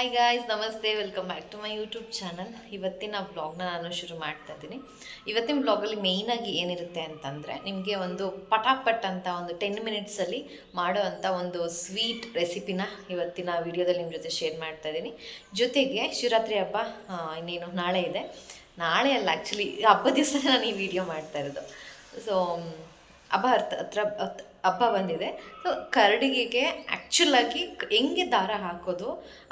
Hi guys ನಮಸ್ತೆ welcome back to my YouTube channel ಇವತ್ತಿನ ವ್ಲಾಗ್ನ ನಾನು ಶುರು ಮಾಡ್ತಾ ಇದ್ದೀನಿ. ಇವತ್ತಿನ ವ್ಲಾಗಲ್ಲಿ ಮೇಯ್ನಾಗಿ ಏನಿರುತ್ತೆ ಅಂತಂದರೆ ನಿಮಗೆ ಒಂದು ಪಟಾಪಟ್ ಅಂತ ಒಂದು ಟೆನ್ ಮಿನಿಟ್ಸಲ್ಲಿ ಮಾಡೋ ಅಂಥ ಒಂದು ಸ್ವೀಟ್ ರೆಸಿಪಿನ ಇವತ್ತಿನ ವಿಡಿಯೋದಲ್ಲಿ ನಿಮ್ಮ ಜೊತೆ ಶೇರ್ ಮಾಡ್ತಾ ಇದ್ದೀನಿ. ಜೊತೆಗೆ ಶಿವರಾತ್ರಿ ಹಬ್ಬ ಇನ್ನೇನು ನಾಳೆ ಇದೆ. ನಾಳೆ ಅಲ್ಲ ಆ್ಯಕ್ಚುಲಿ ಹಬ್ಬ ದಿವಸ ನಾನು ಈ ವಿಡಿಯೋ ಮಾಡ್ತಾ ಇರೋದು. ಸೊ ಹಬ್ಬ ಹತ್ರ ಹಬ್ಬ ಬಂದಿದೆ. ಸೊ ಕರಡಿಗೆಗೆ ಆ್ಯಕ್ಚುಲಾಗಿ ಹೆಂಗೆ ದಾರ ಹಾಕೋದು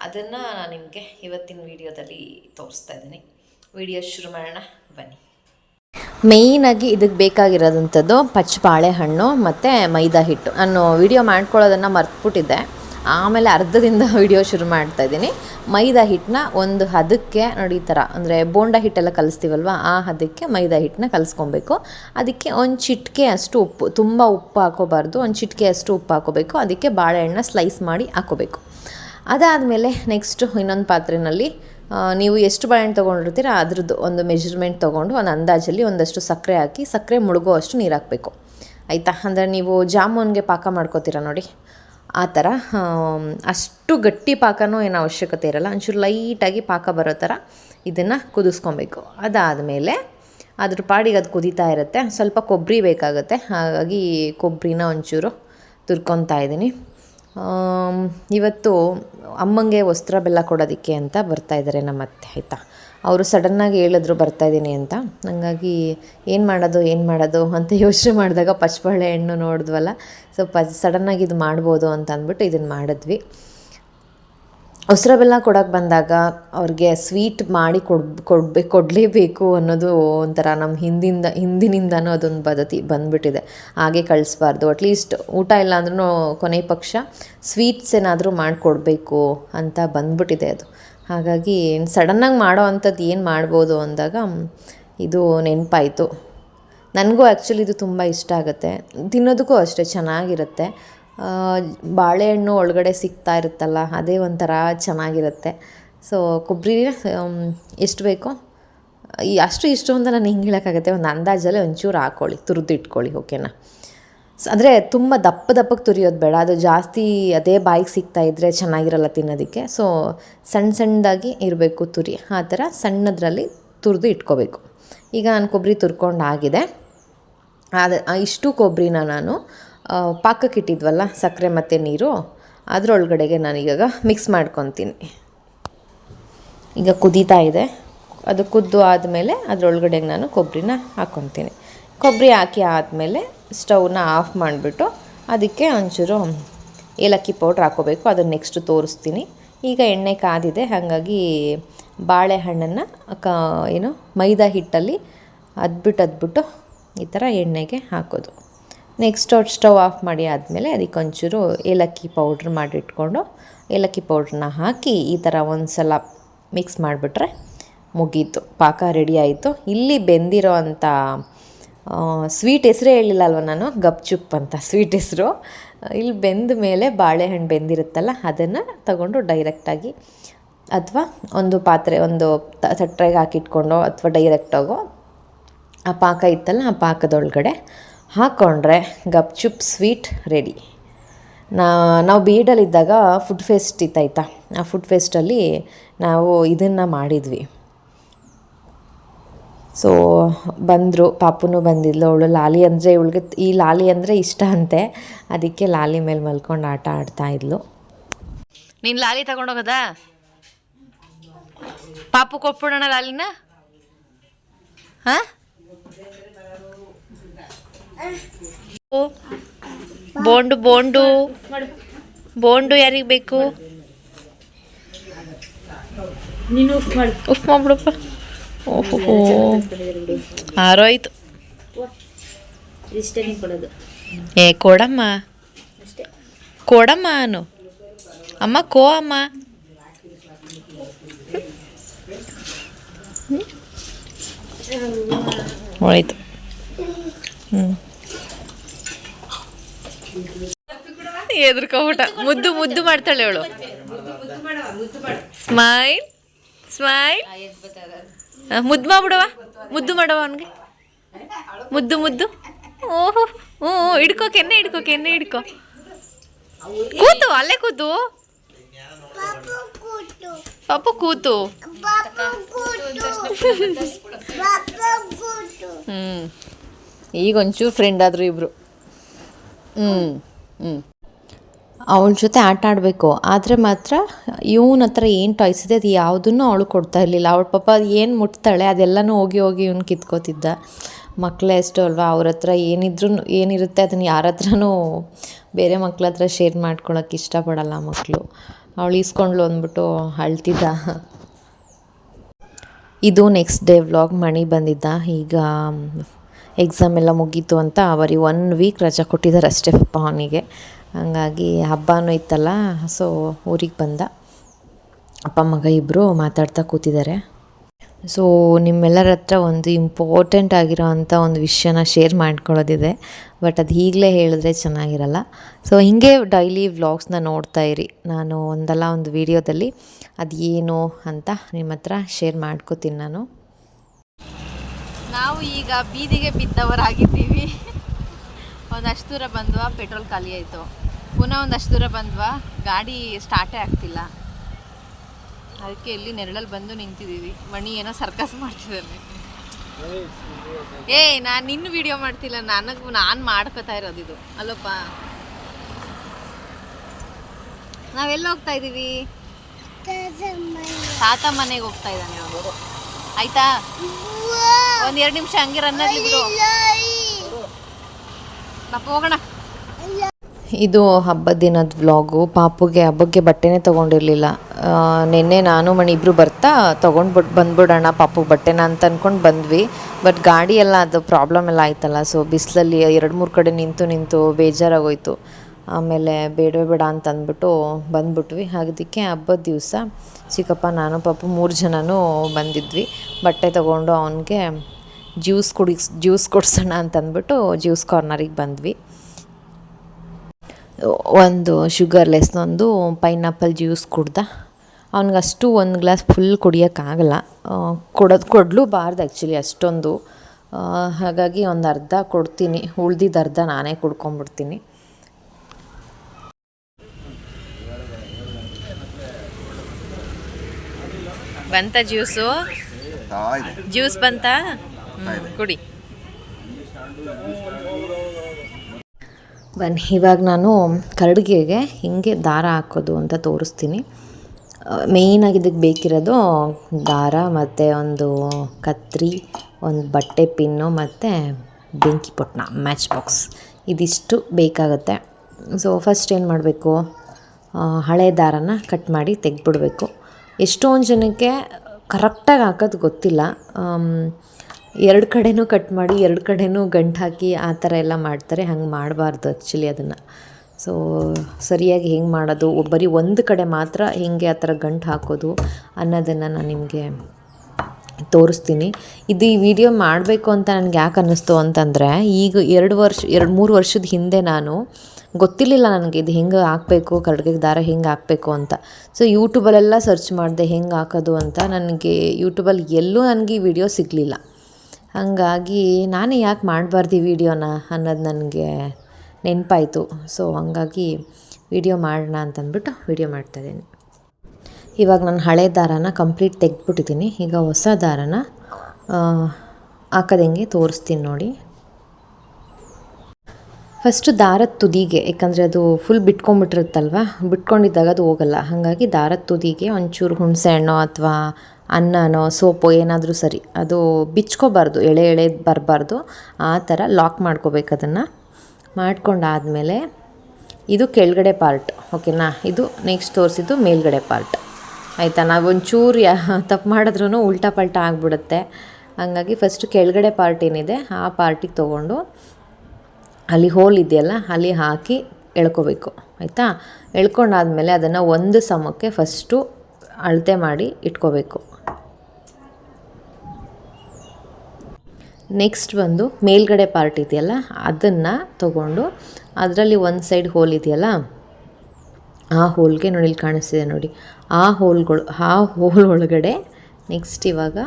ಅದನ್ನು ನಾನು ನಿಮಗೆ ಇವತ್ತಿನ ವಿಡಿಯೋದಲ್ಲಿ ತೋರಿಸ್ತಾ ಇದ್ದೀನಿ. ವಿಡಿಯೋ ಶುರು ಮಾಡೋಣ, ಬನ್ನಿ. ಮೇಯ್ನಾಗಿ ಇದಕ್ಕೆ ಬೇಕಾಗಿರೋದಂಥದ್ದು ಪಚ್ಚ ಬಾಳೆಹಣ್ಣು ಮತ್ತು ಮೈದಾ ಹಿಟ್ಟು ನಾನು ವಿಡಿಯೋ ಮಾಡ್ಕೊಳ್ಳೋದನ್ನು ಮರ್ತ್ಬಿಟ್ಟಿದ್ದೆ. ಆಮೇಲೆ ಅರ್ಧದಿಂದ ವಿಡಿಯೋ ಶುರು ಮಾಡ್ತಾ ಇದ್ದೀನಿ. ಮೈದಾ ಹಿಟ್ಟನ್ನ ಒಂದು ಹದಕ್ಕೆ ನೋಡಿ ಈ ಥರ, ಅಂದರೆ ಬೋಂಡ ಹಿಟ್ಟೆಲ್ಲ ಕಲಿಸ್ತೀವಲ್ವ, ಆ ಹದಕ್ಕೆ ಮೈದಾ ಹಿಟ್ಟನ್ನ ಕಲಿಸ್ಕೊಬೇಕು. ಅದಕ್ಕೆ ಒಂದು ಚಿಟಿಕೆ ಅಷ್ಟು ಉಪ್ಪು, ತುಂಬ ಉಪ್ಪು ಹಾಕೋಬಾರ್ದು, ಒಂದು ಚಿಟಿಕೆ ಅಷ್ಟು ಉಪ್ಪು ಹಾಕೋಬೇಕು. ಅದಕ್ಕೆ ಬಾಳೆಹಣ್ಣ ಸ್ಲೈಸ್ ಮಾಡಿ ಹಾಕೋಬೇಕು. ಅದಾದಮೇಲೆ ನೆಕ್ಸ್ಟು ಇನ್ನೊಂದು ಪಾತ್ರೆಯಲ್ಲಿ ನೀವು ಎಷ್ಟು ಬಾಳೆಹಣ್ಣು ತೊಗೊಂಡಿರ್ತೀರ ಅದ್ರದ್ದು ಒಂದು ಮೆಜರ್ಮೆಂಟ್ ತೊಗೊಂಡು ಒಂದು ಅಂದಾಜಲ್ಲಿ ಒಂದಷ್ಟು ಸಕ್ಕರೆ ಹಾಕಿ, ಸಕ್ಕರೆ ಮುಳುಗೋ ಅಷ್ಟು ನೀರು ಹಾಕಬೇಕು. ಆಯಿತಾ? ಅಂದರೆ ನೀವು ಜಾಮೂನ್ಗೆ ಪಾಕ ಮಾಡ್ಕೋತೀರ ನೋಡಿ. ಆ ಥರ ಅಷ್ಟು ಗಟ್ಟಿ ಪಾಕನೂ ಏನು ಅವಶ್ಯಕತೆ ಇರಲ್ಲ. ಒಂಚೂರು ಲೈಟಾಗಿ ಪಾಕ ಬರೋ ಥರ ಇದನ್ನು ಕುದಿಸ್ಕೊಬೇಕು. ಅದಾದಮೇಲೆ ಅದ್ರ ಪಾಡಿಗೆ ಅದು ಕುದೀತಾ ಇರುತ್ತೆ. ಸ್ವಲ್ಪ ಕೊಬ್ಬರಿ ಬೇಕಾಗುತ್ತೆ. ಹಾಗಾಗಿ ಕೊಬ್ಬರಿನ ಒಂಚೂರು ತುರ್ಕೊತಾ ಇದ್ದೀನಿ. ಇವತ್ತು ಅಮ್ಮಂಗೆ ವಸ್ತ್ರ ಬೆಲ್ಲ ಕೊಡೋದಕ್ಕೆ ಅಂತ ಬರ್ತಾ ಇದ್ದಾರೆ ನಮ್ಮ ಅತ್ತೆ, ಆಯಿತಾ? ಅವರು ಸಡನ್ನಾಗಿ ಹೇಳಿದ್ರು, ಬರ್ತಾ ಇದ್ದೀನಿ ಅಂತ. ಹಾಗಾಗಿ ಏನು ಮಾಡೋದು ಏನು ಮಾಡೋದು ಅಂತ ಯೋಚನೆ ಮಾಡಿದಾಗ ಪಚ್ಚಬಾಳೆ ಹಣ್ಣು ನೋಡಿದ್ವಲ್ಲ. ಸೊ ಪ ಸಡನ್ನಾಗಿ ಇದು ಮಾಡ್ಬೋದು ಅಂತ ಅಂದ್ಬಿಟ್ಟು ಇದನ್ನು ಮಾಡಿದ್ವಿ. ಉಸಿರ ಬೆಲ್ಲ ಕೊಡೋಕೆ ಬಂದಾಗ ಅವ್ರಿಗೆ ಸ್ವೀಟ್ ಮಾಡಿ ಕೊಡ್ ಕೊಡ್ಬೇಕು ಕೊಡಲೇಬೇಕು ಅನ್ನೋದು ಒಂಥರ ನಮ್ಮ ಹಿಂದಿಂದ, ಹಿಂದಿನಿಂದನೂ ಅದೊಂದು ಪದ್ಧತಿ ಬಂದ್ಬಿಟ್ಟಿದೆ. ಹಾಗೆ ಕಳಿಸ್ಬಾರ್ದು. ಅಟ್ಲೀಸ್ಟ್ ಊಟ ಇಲ್ಲ ಅಂದ್ರೂ ಕೊನೆ ಪಕ್ಷ ಸ್ವೀಟ್ಸ್ ಏನಾದರೂ ಮಾಡಿಕೊಡ್ಬೇಕು ಅಂತ ಬಂದ್ಬಿಟ್ಟಿದೆ ಅದು. ಹಾಗಾಗಿ ಸಡನ್ನಾಗಿ ಮಾಡೋ ಅಂಥದ್ದು ಏನು ಮಾಡ್ಬೋದು ಅಂದಾಗ ಇದು ನೆನಪಾಯಿತು. ನನಗೂ ಆ್ಯಕ್ಚುಲಿ ಇದು ತುಂಬ ಇಷ್ಟ ಆಗುತ್ತೆ. ತಿನ್ನೋದಕ್ಕೂ ಅಷ್ಟೇ ಚೆನ್ನಾಗಿರುತ್ತೆ. ಬಾಳೆಹಣ್ಣು ಒಳಗಡೆ ಸಿಗ್ತಾ ಇರುತ್ತಲ್ಲ, ಅದೇ ಒಂಥರ ಚೆನ್ನಾಗಿರುತ್ತೆ. ಸೊ ಕೊಬ್ಬರಿ ಎಷ್ಟು ಬೇಕೋ ಅಷ್ಟು ಇಷ್ಟು ಅಂತ ನಾನು ಹಿಂಗೆ ಹೇಳೋಕ್ಕಾಗತ್ತೆ. ಒಂದು ಅಂದಾಜಲ್ಲೇ ಒಂಚೂರು ಹಾಕ್ಕೊಳ್ಳಿ ತುರಿದಿಟ್ಕೊಳ್ಳಿ ಓಕೆನಾ ಅಂದರೆ ತುಂಬ ದಪ್ಪ ದಪ್ಪಕ್ಕೆ ತುರಿಯೋದು ಬೇಡ. ಅದು ಜಾಸ್ತಿ ಅದೇ ಬಾಯಿಗೆ ಸಿಗ್ತಾ ಇದ್ದರೆ ಚೆನ್ನಾಗಿರಲ್ಲ ತಿನ್ನೋದಕ್ಕೆ. ಸೊ ಸಣ್ಣ ಸಣ್ಣದಾಗಿ ಇರಬೇಕು ತುರಿ. ಆ ಥರ ಸಣ್ಣದರಲ್ಲಿ ತುರಿದು ಇಟ್ಕೋಬೇಕು. ಈಗ ನಾನು ಕೊಬ್ಬರಿ ತುರ್ಕೊಂಡು ಆಗಿದೆ. ಆ ಇಷ್ಟು ಕೊಬ್ಬರಿನ ನಾನು ಪಾಕಕ್ಕೆ ಇಟ್ಟಿದ್ವಲ್ಲ ಸಕ್ಕರೆ ಮತ್ತು ನೀರು, ಅದರೊಳಗಡೆಗೆ ನಾನೀಗ ಮಿಕ್ಸ್ ಮಾಡ್ಕೊತೀನಿ. ಈಗ ಕುದೀತಾ ಇದೆ. ಅದು ಕುದ್ದು ಆದಮೇಲೆ ಅದರೊಳಗಡೆಗೆ ನಾನು ಕೊಬ್ಬರಿನ ಹಾಕ್ಕೊತೀನಿ ಕೊಬ್ಬರಿ ಹಾಕಿ ಆದಮೇಲೆ ಸ್ಟವ್ನ ಆಫ್ ಮಾಡಿಬಿಟ್ಟು ಅದಕ್ಕೆ ಒಂಚೂರು ಏಲಕ್ಕಿ ಪೌಡ್ರ್ ಹಾಕೋಬೇಕು ಅದನ್ನು ನೆಕ್ಸ್ಟ್ ತೋರಿಸ್ತೀನಿ. ಈಗ ಎಣ್ಣೆ ಕಾದಿದೆ. ಹಾಗಾಗಿ ಬಾಳೆಹಣ್ಣನ್ನು ಕ, ಏನು, ಮೈದಾ ಹಿಟ್ಟಲ್ಲಿ ಅದ್ಬಿಟ್ಟು ಅದ್ಬಿಟ್ಟು ಈ ಥರ ಎಣ್ಣೆಗೆ ಹಾಕೋದು. ನೆಕ್ಸ್ಟ್ ಸ್ಟವ್ ಆಫ್ ಮಾಡಿ ಆದಮೇಲೆ ಅದಕ್ಕೆ ಒಂಚೂರು ಏಲಕ್ಕಿ ಪೌಡ್ರ್ ಮಾಡಿಟ್ಕೊಂಡು ಏಲಕ್ಕಿ ಪೌಡ್ರನ್ನ ಹಾಕಿ ಈ ಥರ ಒಂದು ಸಲ ಮಿಕ್ಸ್ ಮಾಡಿಬಿಟ್ರೆ ಮುಗೀತು. ಪಾಕ ರೆಡಿ ಆಯಿತು. ಇಲ್ಲಿ ಬೆಂದಿರೋ ಅಂಥ ಸ್ವೀಟ್ ಹೆಸರೇ ಹೇಳಿಲ್ಲ ಅಲ್ವ ನಾನು? ಗಪ್ಚುಪ್ ಅಂತ ಸ್ವೀಟ್ ಹೆಸರು. ಇಲ್ಲಿ ಬೆಂದ ಮೇಲೆ ಬಾಳೆಹಣ್ಣು ಬೆಂದಿರುತ್ತಲ್ಲ, ಅದನ್ನು ತಗೊಂಡು ಡೈರೆಕ್ಟಾಗಿ ಅಥವಾ ಒಂದು ಪಾತ್ರೆ, ಒಂದು ತ- ತಟ್ಟೆಗೆ ಹಾಕಿಟ್ಕೊಂಡು ಅಥವಾ ಡೈರೆಕ್ಟಾಗೋ ಆ ಪಾಕ ಇತ್ತಲ್ಲ, ಆ ಪಾಕದೊಳಗಡೆ ಹಾಕ್ಕೊಂಡ್ರೆ ಗಪ್ಚುಪ್ ಸ್ವೀಟ್ ರೆಡಿ ನಾ, ನಾವು ಬೀಡಲ್ಲಿದ್ದಾಗ ಫುಡ್ ಫೆಸ್ಟ್ ಇತ್ತಾಯ್ತಾ ಆ ಫುಡ್ ಫೆಸ್ಟಲ್ಲಿ ನಾವು ಇದನ್ನು ಮಾಡಿದ್ವಿ. ಸೊ ಬಂದರು ಪಾಪುನೂ ಬಂದಿದ್ಲು ಅವಳು ಲಾಲಿ ಅಂದರೆ ಇವಳಿಗೆ ಈ ಲಾಲಿ ಅಂದರೆ ಇಷ್ಟ ಅಂತೆ. ಅದಕ್ಕೆ ಲಾಲಿ ಮೇಲೆ ಮಲ್ಕೊಂಡು ಆಟ ಆಡ್ತಾ ಇದ್ಲು. ನೀನು ಲಾಲಿ ತಗೊಂಡೋಗದ? ಪಾಪು ಕೊಟ್ಬಿಡೋಣ ಲಾಲಿನ? ಹಾಂ? ಬೋಂಡು ಬೋಂಡು. ಬೋಂಡು ಯಾರಿಗೆ ಬೇಕು? ನೀನು ಉಪ್ಪು ಉಫ್ ಮಾಡ್ಬಿಡಪ್ಪ ಓಹೋ ಆರೋಯ್ತು ಇಷ್ಟೇ ನೀನು ಕೊಡೋದು ಏ ಕೊಡಮ್ಮ. ಕೊಡಮ್ಮ ಅನು ಅಮ್ಮ ಕೋ ಅಮ್ಮ. ಹೋಯ್ತು. ಹ್ಞೂ ಎದ್ರಕೊಬಿಟ್ಟ ಮುದ್ದು ಮುದ್ದು ಮಾಡ್ತಾಳೆ ಅವಳು. ಸ್ಮೈಲ್ ಸ್ಮೈಲ್ ಮುದ್ದು ಮಾಡ್ಬಿಡವ ಮುದ್ದು ಮಾಡವ ಅವನಿಗೆ. ಮುದ್ದು ಮುದ್ದು. ಓಹೋ, ಹ್ಞೂ ಹಿಡ್ಕೋ, ಕೆನ್ನೆ ಹಿಡ್ಕೋ ಕೆನ್ನೆ ಹಿಡ್ಕೋ. ಕೂತು, ಅಲ್ಲೇ ಕೂತು. ಪಾಪು ಕೂತು. ಹ್ಞೂ ಈಗ ಒಂಚೂರು ಫ್ರೆಂಡ್ ಆದರು ಇಬ್ರು. ಹ್ಞೂ ಹ್ಞೂ ಅವಳ ಜೊತೆ ಆಟ ಆಡಬೇಕು. ಆದರೆ ಮಾತ್ರ ಇವನ ಹತ್ರ ಏನು ಟಾಯ್ಸ್ ಇದೆ ಅದು ಯಾವುದನ್ನು ಅವಳು ಕೊಡ್ತಾ ಇರಲಿಲ್ಲ. ಅವಳ ಪಾಪ ಏನು ಮುಟ್ತಾಳೆ ಅದೆಲ್ಲನೂ ಹೋಗಿ ಹೋಗಿ ಇವನು ಕಿತ್ಕೋತಿದ್ದ. ಮಕ್ಕಳೇ ಅಷ್ಟು ಅಲ್ವಾ? ಅವ್ರ ಹತ್ರ ಏನಿದ್ರೂ ಏನಿರುತ್ತೆ ಅದನ್ನು ಯಾರ ಹತ್ರನೂ ಬೇರೆ ಮಕ್ಳ ಹತ್ರ ಶೇರ್ ಮಾಡ್ಕೊಳಕ್ಕೆ ಇಷ್ಟಪಡಲ್ಲ ಮಕ್ಕಳು ಅವಳು ಈಸ್ಕೊಂಡ್ಲು ಅಂದ್ಬಿಟ್ಟು ಅಳ್ತಿದ್ದ. ಇದು ನೆಕ್ಸ್ಟ್ ಡೇ ವ್ಲಾಗ್ ಮಣಿ ಬಂದಿದ್ದ. ಈಗ ಎಕ್ಸಾಮ್ ಎಲ್ಲ ಮುಗೀತು ಅಂತ ಅವರಿಗೆ ಒನ್ ವೀಕ್ ರಜಾ ಕೊಟ್ಟಿದ್ದಾರೆ ಅಷ್ಟೇ ಪಾಪ ಅವನಿಗೆ ಹಂಗಾಗಿ ಹಬ್ಬನೂ ಇತ್ತಲ್ಲ ಸೊ ಊರಿಗೆ ಬಂದ. ಅಪ್ಪ, ಮಗ ಇಬ್ಬರು ಮಾತಾಡ್ತಾ ಕೂತಿದ್ದಾರೆ. ಸೊ ನಿಮ್ಮೆಲ್ಲರ ಹತ್ರ ಒಂದು ಇಂಪಾರ್ಟೆಂಟ್ ಆಗಿರೋ ಅಂಥ ಒಂದು ವಿಷಯನ ಶೇರ್ ಮಾಡ್ಕೊಳ್ಳೋದಿದೆ. ಬಟ್ ಅದು ಈಗಲೇ ಹೇಳಿದ್ರೆ ಚೆನ್ನಾಗಿರಲ್ಲ. ಸೊ ಹೀಗೆ ಡೈಲಿ ವ್ಲಾಗ್ಸ್ನ ನೋಡ್ತಾ ಇರಿ. ನಾನು ಒಂದಲ್ಲ ಒಂದು ವಿಡಿಯೋದಲ್ಲಿ ಅದು ಏನು ಅಂತ ನಿಮ್ಮ ಹತ್ರ ಶೇರ್ ಮಾಡ್ಕೋತೀನಿ ನಾನು. ನಾವು ಈಗ ಬೀದಿಗೆ ಬಿದ್ದವರಾಗಿದ್ದೀವಿ. ಒಂದಷ್ಟು ದೂರ ಬಂದ್ವ, ಪೆಟ್ರೋಲ್ ಖಾಲಿ ಆಯಿತು. ಪುನಃ ಒಂದಷ್ಟು ದೂರ ಬಂದ್ವ, ಗಾಡಿ ಸ್ಟಾರ್ಟೇ ಆಗ್ತಿಲ್ಲ. ಅದಕ್ಕೆ ಇಲ್ಲಿ ನೆರಳಲ್ಲಿ ಬಂದು ನಿಂತಿದ್ದೀವಿ. ಮಣಿ ಏನೋ ಸರ್ಕಸ್ ಮಾಡ್ತಿದ್ದಾನೆ ಏಯ್, ನಾನು ನಿನ್ನ ವಿಡಿಯೋ ಮಾಡ್ತಿಲ್ಲ. ನನಗೆ, ನಾನು ಮಾಡ್ಕೋತಾ ಇರೋದು ಇದು. ಅಲ್ಲಪ್ಪ. ನಾವೆಲ್ಲ ಹೋಗ್ತಾ ಇದ್ದೀವಿ ತಾತ ಮನೆಗೆ ಹೋಗ್ತಾ ಇದ್ದಾನೆ ಅವನು. ಆಯ್ತಾ? ಒಂದೆರಡು ನಿಮಿಷ ಹಂಗೆ ರನ್ನಲ್ಲಿ ಇದು ಹಬ್ಬದ ದಿನದ ವ್ಲಾಗು ಪಾಪುಗೆ, ಹಬ್ಬಕ್ಕೆ ಬಟ್ಟೆನೇ ತೊಗೊಂಡಿರಲಿಲ್ಲ. ನಿನ್ನೆ ನಾನು, ಮಣಿ ಇಬ್ಬರು ಬರ್ತಾ ತೊಗೊಂಡ್ಬಿಟ್ಟು ಬಂದ್ಬಿಡೋಣ ಪಾಪು ಬಟ್ಟೆನ ಅಂತ ಅನ್ಕೊಂಡು ಬಂದ್ವಿ. ಬಟ್ ಗಾಡಿ ಎಲ್ಲ ಅದು ಪ್ರಾಬ್ಲಮ್ ಎಲ್ಲ ಆಯ್ತಲ್ಲ. ಸೊ ಬಿಸಿಲಲ್ಲಿ ಎರಡು ಮೂರು ಕಡೆ ನಿಂತು ನಿಂತು ಬೇಜಾರಾಗೋಯ್ತು. ಆಮೇಲೆ ಬೇಡವೇ ಬೇಡ ಅಂತ ಅಂದ್ಬಿಟ್ಟು ಬಂದ್ಬಿಟ್ವಿ. ಅದಕ್ಕೆ ಹಬ್ಬದ ದಿವಸ ಚಿಕ್ಕಪ್ಪ, ನಾನು, ಪಾಪು ಮೂರು ಜನನೂ ಬಂದಿದ್ವಿ. ಬಟ್ಟೆ ತೊಗೊಂಡು ಅವನಿಗೆ ಜ್ಯೂಸ್ ಕುಡಿಸ್ ಜ್ಯೂಸ್ ಕೊಡಿಸೋಣ ಅಂತ ಅಂದ್ಬಿಟ್ಟು ಜ್ಯೂಸ್ ಕಾರ್ನರಿಗೆ ಬಂದ್ವಿ. ಒಂದು ಶುಗರ್ಲೆಸ್ನೊಂದು ಪೈನಾಪಲ್ ಜ್ಯೂಸ್ ಕುಡ್ದ. ಅವ್ನಿಗಷ್ಟು ಒಂದು ಗ್ಲಾಸ್ ಫುಲ್ ಕುಡಿಯೋಕ್ಕಾಗಲ್ಲ. ಕೊಡೋದು ಕೊಡಲೂಬಾರ್ದು ಆ್ಯಕ್ಚುಲಿ ಅಷ್ಟೊಂದು. ಹಾಗಾಗಿ ಒಂದು ಅರ್ಧ ಕೊಡ್ತೀನಿ. ಉಳ್ದಿದ್ದು ಅರ್ಧ ನಾನೇ ಕುಡ್ಕೊಂಬಿಡ್ತೀನಿ. ಬಂತ ಜ್ಯೂಸು? ಜ್ಯೂಸ್ ಬಂತ? ಕುಡಿ. ಬನ್ನಿ ಇವಾಗ ನಾನು ಕರಡಿಗೆಗೆ ಹಿಂಗೆ ದಾರ ಹಾಕೋದು ಅಂತ ತೋರಿಸ್ತೀನಿ. ಮೇಯ್ನಾಗಿ ಇದಕ್ಕೆ ಬೇಕಿರೋದು ದಾರ ಮತ್ತು ಒಂದು ಕತ್ರಿ ಒಂದು ಬಟ್ಟೆ ಪಿನ್ನು ಮತ್ತು ಬೆಂಕಿ ಪೊಟ್ಟಣ ಮ್ಯಾಚ್ ಬಾಕ್ಸ್ ಇದಿಷ್ಟು ಬೇಕಾಗುತ್ತೆ. ಸೊ ಫಸ್ಟ್ ಏನು ಮಾಡಬೇಕು? ಹಳೆ ದಾರನ ಕಟ್ ಮಾಡಿ ತೆಗೆದ್ಬಿಡ್ಬೇಕು. ಎಷ್ಟೊಂದು ಜನಕ್ಕೆ ಕರೆಕ್ಟಾಗಿ ಹಾಕೋದು ಗೊತ್ತಿಲ್ಲ. ಎರಡು ಕಡೆನೂ ಕಟ್ ಮಾಡಿ, ಎರಡು ಕಡೆನೂ ಗಂಟು ಹಾಕಿ ಆ ಥರ ಎಲ್ಲ ಮಾಡ್ತಾರೆ. ಹಂಗೆ ಮಾಡಬಾರ್ದು ಆ್ಯಕ್ಚುಲಿ ಅದನ್ನು. ಸೊ ಸರಿಯಾಗಿ ಹೆಂಗೆ ಮಾಡೋದು? ಬರೀ ಒಂದು ಕಡೆ ಮಾತ್ರ ಹೇಗೆ ಆ ಥರ ಗಂಟು ಹಾಕೋದು ಅನ್ನೋದನ್ನು ನಾನು ನಿಮಗೆ ತೋರಿಸ್ತೀನಿ. ಇದು ಈ ವಿಡಿಯೋ ಮಾಡಬೇಕು ಅಂತ ನನಗೆ ಯಾಕೆ ಅನ್ನಿಸ್ತು ಅಂತಂದರೆ, ಈಗ ಎರಡು ವರ್ಷ, ಎರಡು, ಮೂರು ವರ್ಷದ ಹಿಂದೆ ನಾನು ಗೊತ್ತಿರಲಿಲ್ಲ ನನಗೆ ಇದು ಹೆಂಗೆ ಹಾಕಬೇಕು, ಕರಡಿಗೆ ದಾರ ಹೆಂಗೆ ಹಾಕಬೇಕು ಅಂತ. ಸೊ ಯೂಟ್ಯೂಬಲ್ಲೆಲ್ಲ ಸರ್ಚ್ ಮಾಡಿದೆ ಹೆಂಗೆ ಹಾಕೋದು ಅಂತ. ನನಗೆ ಯೂಟ್ಯೂಬಲ್ಲಿ ಎಲ್ಲೂ ನನಗೆ ಈ ವಿಡಿಯೋ ಸಿಗಲಿಲ್ಲ. ಹಾಗಾಗಿ ನಾನೇ ಯಾಕೆ ಮಾಡಬಾರ್ದು ಈ ವಿಡಿಯೋನ ಅನ್ನೋದು ನನಗೆ ನೆನಪಾಯಿತು. ಸೊ ಹಾಗಾಗಿ ವಿಡಿಯೋ ಮಾಡೋಣ ಅಂತಂದ್ಬಿಟ್ಟು ವಿಡಿಯೋ ಮಾಡ್ತಾಯಿದ್ದೀನಿ ಇವಾಗ ನಾನು ಹಳೆ ದಾರನ ಕಂಪ್ಲೀಟ್ ತೆಗೆದ್ಬಿಟ್ಟಿದ್ದೀನಿ. ಈಗ ಹೊಸ ದಾರನ ಹಾಕೋದಂಗೆ ತೋರಿಸ್ತೀನಿ ನೋಡಿ. ಫಸ್ಟು ದಾರದ ತುದಿಗೆ ಯಾಕಂದರೆ ಅದು ಫುಲ್ ಬಿಟ್ಕೊಂಡ್ಬಿಟ್ಟಿರುತ್ತಲ್ವ? ಬಿಟ್ಕೊಂಡಿದ್ದಾಗ ಅದು ಹೋಗಲ್ಲ. ಹಾಗಾಗಿ ದಾರದ ತುದಿಗೆ ಒಂಚೂರು ಹುಣಸೆ ಹಣ್ಣು ಅಥವಾ ಅನ್ನನೋ ಸೋಪು ಏನಾದರೂ ಸರಿ, ಅದು ಬಿಚ್ಕೋಬಾರ್ದು, ಎಳೆ ಎಳೆ ಬರಬಾರ್ದು, ಆ ಥರ ಲಾಕ್ ಮಾಡ್ಕೋಬೇಕು ಅದನ್ನು. ಮಾಡ್ಕೊಂಡಾದಮೇಲೆ ಇದು ಕೆಳಗಡೆ ಪಾರ್ಟ್ ಓಕೆನಾ ಇದು ನೆಕ್ಸ್ಟ್ ತೋರಿಸಿದ್ದು ಮೇಲ್ಗಡೆ ಪಾರ್ಟ್ ಆಯಿತಾ ನಾವು ಒಂಚೂರು ಯಾ, ತಪ್ಪು ಮಾಡಿದ್ರೂ ಉಲ್ಟಾ ಪಲ್ಟಾ ಆಗಿಬಿಡುತ್ತೆ. ಹಾಗಾಗಿ ಫಸ್ಟು ಕೆಳಗಡೆ ಪಾರ್ಟ್ ಏನಿದೆ, ಆ ಪಾರ್ಟಿಗೆ ತೊಗೊಂಡು ಅಲ್ಲಿ ಹೋಲ್ ಇದೆಯಲ್ಲ, ಅಲ್ಲಿ ಹಾಕಿ ಎಳ್ಕೋಬೇಕು, ಆಯಿತಾ? ಎಳ್ಕೊಂಡಾದಮೇಲೆ ಅದನ್ನು ಒಂದು ಸಮಕ್ಕೆ ಫಸ್ಟು ಅಳತೆ ಮಾಡಿ ಇಟ್ಕೋಬೇಕು. ನೆಕ್ಸ್ಟ್ ಬಂದು ಮೇಲ್ಗಡೆ ಪಾರ್ಟ್ ಇದೆಯಲ್ಲ, ಅದನ್ನು ತಗೊಂಡು ಅದರಲ್ಲಿ ಒಂದು ಸೈಡ್ ಹೋಲ್ ಇದೆಯಲ್ಲ, ಆ ಹೋಲ್ಗೆ ನೋಡಿ ಇಲ್ಲಿ ಕಾಣಿಸ್ತಿದೆ ನೋಡಿ. ಆ ಹೋಲ್ಗಳು ಆ ಹೋಲ್ ಒಳಗಡೆ ನೆಕ್ಸ್ಟ್ ಇವಾಗ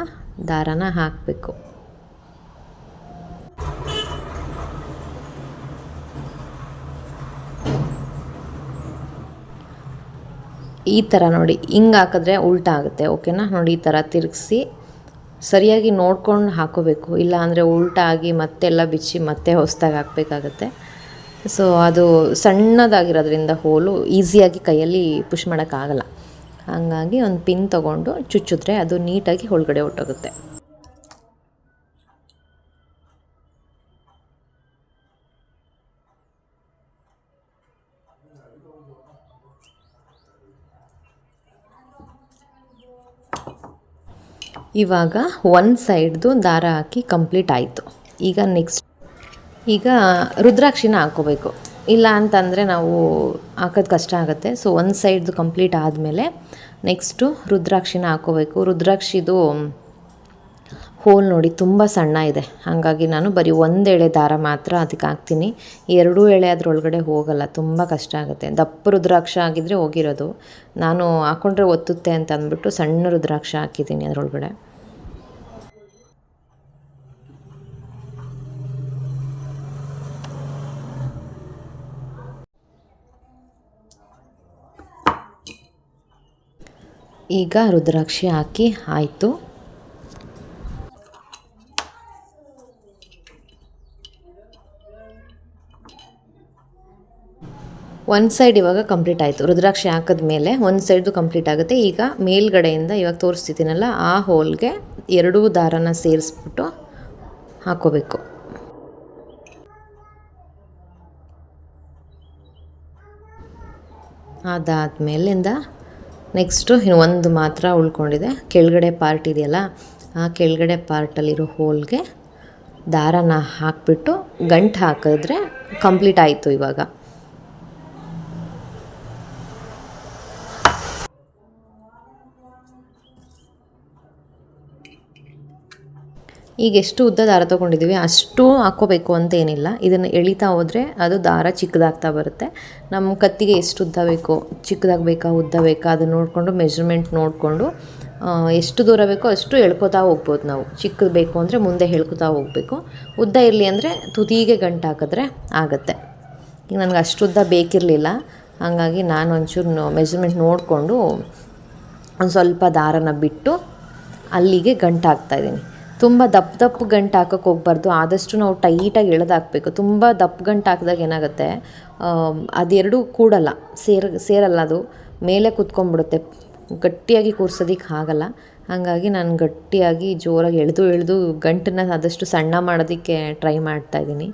ದಾರನ ಹಾಕಬೇಕು. ಈ ಥರ ನೋಡಿ, ಹಿಂಗೆ ಹಾಕಿದ್ರೆ ಉಲ್ಟಾ ಆಗುತ್ತೆ ಓಕೆನಾ ನೋಡಿ ಈ ಥರ ತಿರುಗಿಸಿ. ಸರಿಯಾಗಿ ನೋಡ್ಕೊಂಡು ಹಾಕೋಬೇಕು. ಇಲ್ಲ ಅಂದರೆ ಉಲ್ಟಾಗಿ ಮತ್ತೆಲ್ಲ ಬಿಚ್ಚಿ ಮತ್ತೆ ಹೊಸ್ದಾಗಿ ಹಾಕಬೇಕಾಗತ್ತೆ. ಸೊ ಅದು ಸಣ್ಣದಾಗಿರೋದ್ರಿಂದ ಹೋಲು ಈಸಿಯಾಗಿ ಕೈಯಲ್ಲಿ ಪುಷ್ ಮಾಡೋಕ್ಕಾಗಲ್ಲ. ಹಾಗಾಗಿ ಒಂದು ಪಿನ್ ತೊಗೊಂಡು ಚುಚ್ಚಿದ್ರೆ ಅದು ನೀಟಾಗಿ ಒಳಗಡೆ ಹೊಟ್ಟೋಗುತ್ತೆ ಇವಾಗ ಒಂದು ಸೈಡ್ದು ದಾರ ಹಾಕಿ ಕಂಪ್ಲೀಟ್ ಆಯಿತು. ಈಗ ನೆಕ್ಸ್ಟ್ ಈಗ ರುದ್ರಾಕ್ಷಿನ ಹಾಕ್ಕೋಬೇಕು. ಇಲ್ಲ ಅಂತಂದರೆ ನಾವು ಹಾಕೋದು ಕಷ್ಟ ಆಗುತ್ತೆ. ಸೊ ಒಂದು ಸೈಡ್ದು ಕಂಪ್ಲೀಟ್ ಆದಮೇಲೆ ನೆಕ್ಸ್ಟು ರುದ್ರಾಕ್ಷಿನ ಹಾಕ್ಕೋಬೇಕು. ರುದ್ರಾಕ್ಷಿದು ಹೋಲ್ ನೋಡಿ ತುಂಬ ಸಣ್ಣ ಇದೆ. ಹಾಗಾಗಿ ನಾನು ಬರೀ ಒಂದು ಎಳೆ ದಾರ ಮಾತ್ರ ಅದಕ್ಕೆ ಹಾಕ್ತೀನಿ. ಎರಡೂ ಎಳೆ ಅದರೊಳಗಡೆ ಹೋಗಲ್ಲ, ತುಂಬ ಕಷ್ಟ ಆಗುತ್ತೆ. ದಪ್ಪ ರುದ್ರಾಕ್ಷ ಆಗಿದ್ದರೆ ಹೋಗಿರೋದು. ನಾನು ಹಾಕ್ಕೊಂಡ್ರೆ ಒತ್ತುತ್ತೆ ಅಂತ ಅಂದ್ಬಿಟ್ಟು ಸಣ್ಣ ರುದ್ರಾಕ್ಷ ಹಾಕಿದ್ದೀನಿ ಅದರೊಳಗಡೆ. ಈಗ ರುದ್ರಾಕ್ಷಿ ಹಾಕಿ ಆಯಿತು. ಒಂದು ಸೈಡ್ ಇವಾಗ ಕಂಪ್ಲೀಟ್ ಆಯಿತು. ರುದ್ರಾಕ್ಷಿ ಹಾಕಿದ್ಮೇಲೆ ಒಂದು ಸೈಡ್ದು ಕಂಪ್ಲೀಟ್ ಆಗುತ್ತೆ. ಈಗ ಮೇಲ್ಗಡೆಯಿಂದ ಇವಾಗ ತೋರಿಸ್ತಿದ್ದೀನಲ್ಲ, ಆ ಹೋಲ್ಗೆ ಎರಡೂ ದಾರನ ಸೇರಿಸ್ಬಿಟ್ಟು ಹಾಕೋಬೇಕು. ಅದಾದಮೇಲಿಂದ ನೆಕ್ಸ್ಟು ಇನ್ನು ಒಂದು ಮಾತ್ರ ಉಳ್ಕೊಂಡಿದೆ. ಕೆಳಗಡೆ ಪಾರ್ಟ್ ಇದೆಯಲ್ಲ, ಆ ಕೆಳಗಡೆ ಪಾರ್ಟಲ್ಲಿರೋ ಹೋಲ್ಗೆ ದಾರನ ಹಾಕಿಬಿಟ್ಟು ಗಂಟು ಹಾಕಿದ್ರೆ ಕಂಪ್ಲೀಟ್ ಆಯಿತು ಇವಾಗ. ಈಗ ಎಷ್ಟು ಉದ್ದ ದಾರ ತೊಗೊಂಡಿದ್ದೀವಿ ಅಷ್ಟು ಹಾಕ್ಕೋಬೇಕು ಅಂತ ಏನಿಲ್ಲ. ಇದನ್ನು ಎಳಿತಾ ಹೋದರೆ ಅದು ದಾರ ಚಿಕ್ಕದಾಗ್ತಾ ಬರುತ್ತೆ. ನಮ್ಮ ಕತ್ತಿಗೆ ಎಷ್ಟು ಉದ್ದ ಬೇಕು, ಚಿಕ್ಕದಾಗಿ ಬೇಕಾ, ಉದ್ದ ಬೇಕಾ ಅದನ್ನು ನೋಡಿಕೊಂಡು ಮೆಜರ್ಮೆಂಟ್ ನೋಡಿಕೊಂಡು ಎಷ್ಟು ದೂರ ಬೇಕೋ ಅಷ್ಟು ಎಳ್ಕೊತಾ ಹೋಗ್ಬೋದು ನಾವು. ಚಿಕ್ಕದು ಬೇಕು ಅಂದರೆ ಮುಂದೆ ಹೇಳ್ಕೊತಾ ಹೋಗಬೇಕು. ಉದ್ದ ಇರಲಿ ಅಂದರೆ ತುದಿಗೆ ಗಂಟು ಹಾಕಿದ್ರೆ ಆಗುತ್ತೆ. ಈಗ ನನಗೆ ಅಷ್ಟು ಉದ್ದ ಬೇಕಿರಲಿಲ್ಲ. ಹಾಗಾಗಿ ನಾನು ಒಂಚೂರು ಮೆಜರ್ಮೆಂಟ್ ನೋಡಿಕೊಂಡು ಒಂದು ಸ್ವಲ್ಪ ದಾರನ ಬಿಟ್ಟು ಅಲ್ಲಿಗೆ ಗಂಟು ಹಾಕ್ತಾಯಿದ್ದೀನಿ ತುಂಬ ದಪ್ಪ ದಪ್ಪ ಗಂಟು ಹಾಕೋಕ್ಕೆ ಹೋಗ್ಬಾರ್ದು. ಆದಷ್ಟು ನಾವು ಟೈಟಾಗಿ ಎಳೆದು ಹಾಕಬೇಕು. ತುಂಬ ದಪ್ಪ ಗಂಟು ಹಾಕಿದಾಗ ಏನಾಗುತ್ತೆ ಅದೆರಡೂ ಕೂಡಲ್ಲ. ಸೇರ್, ಸೇರಲ್ಲ ಅದು. ಮೇಲೆ ಕುತ್ಕೊಂಡ್ಬಿಡುತ್ತೆ. ಗಟ್ಟಿಯಾಗಿ ಕೂರ್ಸೋದಕ್ಕೆ ಆಗಲ್ಲ. ಹಾಗಾಗಿ ನಾನು ಗಟ್ಟಿಯಾಗಿ ಜೋರಾಗಿ ಎಳೆದು ಎಳೆದು ಗಂಟನ್ನ ಆದಷ್ಟು ಸಣ್ಣ ಮಾಡೋದಕ್ಕೆ ಟ್ರೈ ಮಾಡ್ತಾಯಿದ್ದೀನಿ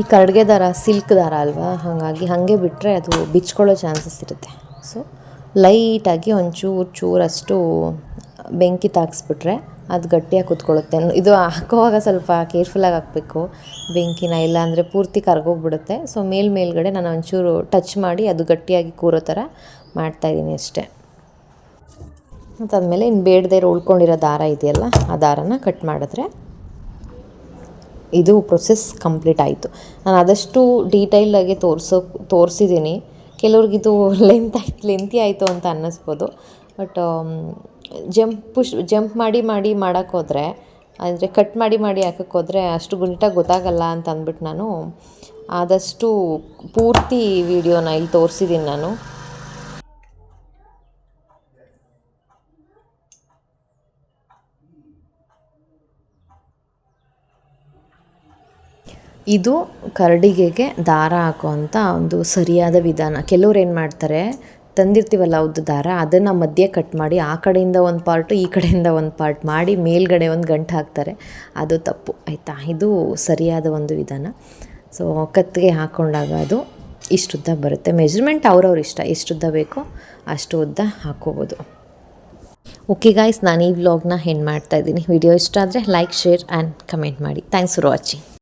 ಈ ಕರ್ಡ್ಗೆ ದಾರ, ಸಿಲ್ಕ್ ದಾರ ಅಲ್ವಾ? ಹಾಗಾಗಿ ಹಾಗೆ ಬಿಟ್ಟರೆ ಅದು ಬಿಚ್ಕೊಳ್ಳೋ ಚಾನ್ಸಸ್ ಇರುತ್ತೆ. ಸೊ ಲೈಟಾಗಿ ಒಂಚೂರು ಚೂರಷ್ಟು ಬೆಂಕಿ ತಾಗಿಸ್ಬಿಟ್ರೆ ಅದು ಗಟ್ಟಿಯಾಗಿ ಕೂತ್ಕೊಳ್ಳುತ್ತೆ. ಇದು ಹಾಕೋವಾಗ ಸ್ವಲ್ಪ ಕೇರ್ಫುಲ್ಲಾಗಿ ಹಾಕಬೇಕು. ಬೆಂಕಿನ ಇಲ್ಲಾಂದರೆ ಪೂರ್ತಿ ಕರ್ಗೋಗ್ಬಿಡುತ್ತೆ. ಸೊ ಮೇಲ್ ಮೇಲ್ಗಡೆ ನಾನು ಒಂಚೂರು ಟಚ್ ಮಾಡಿ ಅದು ಗಟ್ಟಿಯಾಗಿ ಕೂರೋ ಥರ ಮಾಡ್ತಾಯಿದ್ದೀನಿ ಅಷ್ಟೇ. ಅದಾದಮೇಲೆ ಇನ್ನು ಬೇಡದೇ ಉಳ್ಕೊಂಡಿರೋ ದಾರ ಇದೆಯಲ್ಲ, ಆ ದಾರನ ಕಟ್ ಮಾಡಿದ್ರೆ ಇದು ಪ್ರೊಸೆಸ್ ಕಂಪ್ಲೀಟ್ ಆಯಿತು. ನಾನು ಆದಷ್ಟು ಡೀಟೈಲಾಗಿ ತೋರಿಸೋ ತೋರಿಸಿದ್ದೀನಿ ಕೆಲವ್ರಿಗಿದು ಲೆಂತ್ ಆಯ್ತು ಲೆಂತಿ ಆಯಿತು ಅಂತ ಅನ್ನಿಸ್ಬೋದು. ಬಟ್ ಜಂಪ್ ಪುಷ್ ಜಂಪ್ ಮಾಡಿ ಮಾಡಿ ಮಾಡೋಕ್ಕೋದ್ರೆ ಅಂದರೆ ಕಟ್ ಮಾಡಿ ಮಾಡಿ ಹಾಕೋಕ್ಕೋದ್ರೆ ಅಷ್ಟು ಗುಂಟಾಗಿ ಗೊತ್ತಾಗಲ್ಲ ಅಂತ ಅಂದ್ಬಿಟ್ಟು ನಾನು ಆದಷ್ಟು ಪೂರ್ತಿ ವಿಡಿಯೋನ ಇಲ್ಲಿ ತೋರಿಸಿದ್ದೀನಿ ನಾನು. ಇದು ಕರಡಿಗೆಗೆ ದಾರ ಹಾಕುವಂಥ ಒಂದು ಸರಿಯಾದ ವಿಧಾನ. ಕೆಲವ್ರು ಏನು ಮಾಡ್ತಾರೆ, ತಂದಿರ್ತೀವಲ್ಲ ಉದ್ದ ದಾರ, ಅದನ್ನು ಮಧ್ಯೆ ಕಟ್ ಮಾಡಿ, ಆ ಕಡೆಯಿಂದ ಒಂದು ಪಾರ್ಟು ಈ ಕಡೆಯಿಂದ ಒಂದು ಪಾರ್ಟ್ ಮಾಡಿ, ಮೇಲ್ಗಡೆ ಒಂದು ಗಂಟು ಹಾಕ್ತಾರೆ. ಅದು ತಪ್ಪು, ಆಯಿತಾ? ಇದು ಸರಿಯಾದ ಒಂದು ವಿಧಾನ. ಸೊ ಕತ್ತಿಗೆ ಹಾಕ್ಕೊಂಡಾಗ ಅದು ಇಷ್ಟುದ್ದ ಬರುತ್ತೆ. ಮೆಜರ್ಮೆಂಟ್ ಅವ್ರವ್ರ ಇಷ್ಟ. ಎಷ್ಟುದ್ದ ಬೇಕೋ ಅಷ್ಟು ಉದ್ದ ಹಾಕ್ಕೋಬೋದು ಓಕೆ ಗಾಯ್ಸ್ ನಾನು ಈ ವ್ಲಾಗ್ನ ಹೆಣ್ಣು ಮಾಡ್ತಾಯಿದ್ದೀನಿ ವಿಡಿಯೋ ಇಷ್ಟ ಆದರೆ ಲೈಕ್ ಶೇರ್ ಆ್ಯಂಡ್ ಕಮೆಂಟ್ ಮಾಡಿ. Thanks for watching